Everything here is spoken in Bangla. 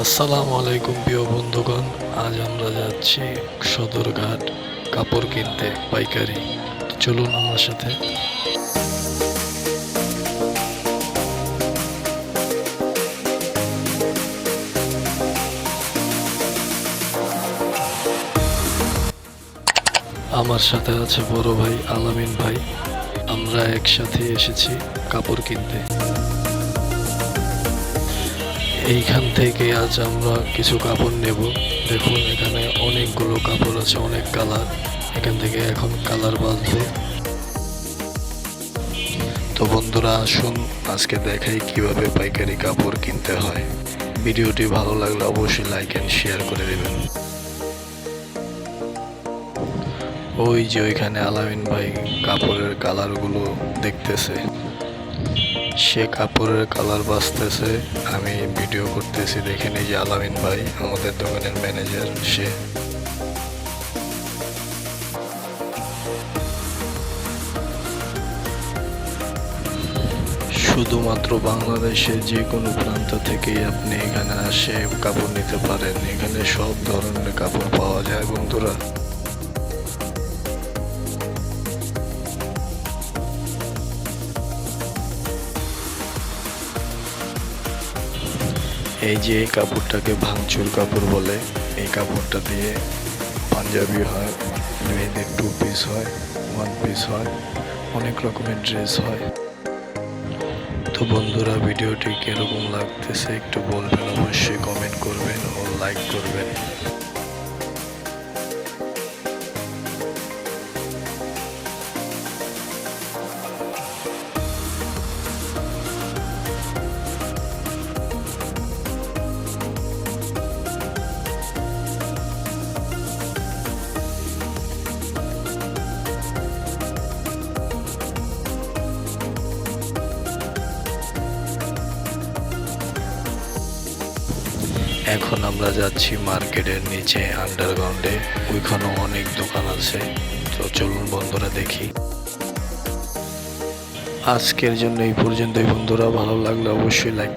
আসসালামু আলাইকুম প্রিয় বন্ধুগণ, আজ আমরা যাচ্ছি সদরঘাট কাপড় কিনতে, পাইকারি। চলুন আমার সাথে। আমার সাথে আছে বড় ভাই, আলামিন ভাই। আমরা একসাথে এসেছি কাপড় কিনতে। এইখান থেকে আজ আমরা কিছু কাপড় নেব। দেখুন, এখানে অনেকগুলো কাপড় আছে, অনেক কালার। এখান থেকে এখন কালার বাঁচবে তো বন্ধুরা, আসুন, আজকে দেখাই কীভাবে পাইকারি কাপড় কিনতে হয়। ভিডিওটি ভালো লাগলে অবশ্যই লাইক অ্যান্ড শেয়ার করে দেবেন। ওই যে ওইখানে আলামিন ভাই কাপড়ের কালারগুলো দেখতেছে। সে কাপড়ের কালার বাঁচতেছে আমি ভিডিও করতেছি দেখে নিই যে আলামিন ভাই, আমাদের দোকানের ম্যানেজার, সে। শুধুমাত্র বাংলাদেশের যে কোনো প্রান্ত থেকেই আপনি এখানে আসে, কাপড় নিতে পারেন। এখানে সব ধরনের কাপড় পাওয়া যায়, বন্ধুরা। এই যে এই কাপড়টাকে ভাঙচুর কাপড় বলে, এই কাপড়টা দিয়ে পাঞ্জাবি হয় মেয়েদের টু পিস হয় ওয়ান পিস হয়, অনেক রকমের ড্রেস হয়। তো বন্ধুরা, ভিডিওটি কীরকম লাগতেছে একটু বলবেন অবশ্যই কমেন্ট করবেন ও লাইক করবেন। এখন আমরা যাচ্ছি মার্কেটের নিচে আন্ডারগ্রাউন্ডে ওইখানেও অনেক দোকান আছে। তো চলুন বন্ধুরা দেখি। আজকের জন্য এই পর্যন্তই বন্ধুরা। ভালো লাগলে অবশ্যই লাইক